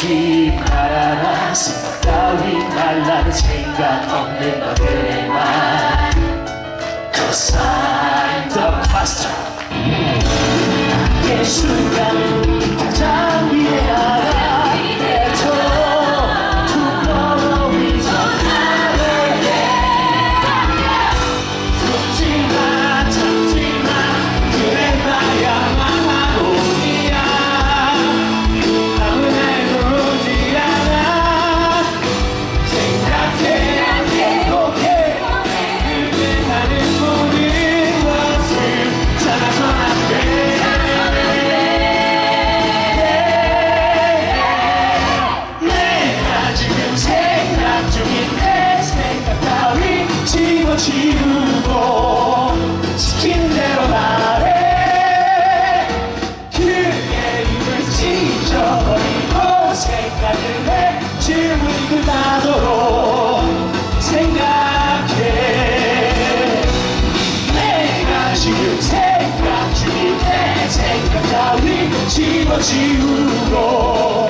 오지 말아라. 생각 따위 말라는 생각 없는 것들만. Cause 그 I'm the pastor 예수가 집어치우고 시키는 대로 말해 그의 입을 찢어버리고 생각을 해 질문이 끝나도록 생각해. 내가 지금 생각 중인 내 생각 따위 시킨 다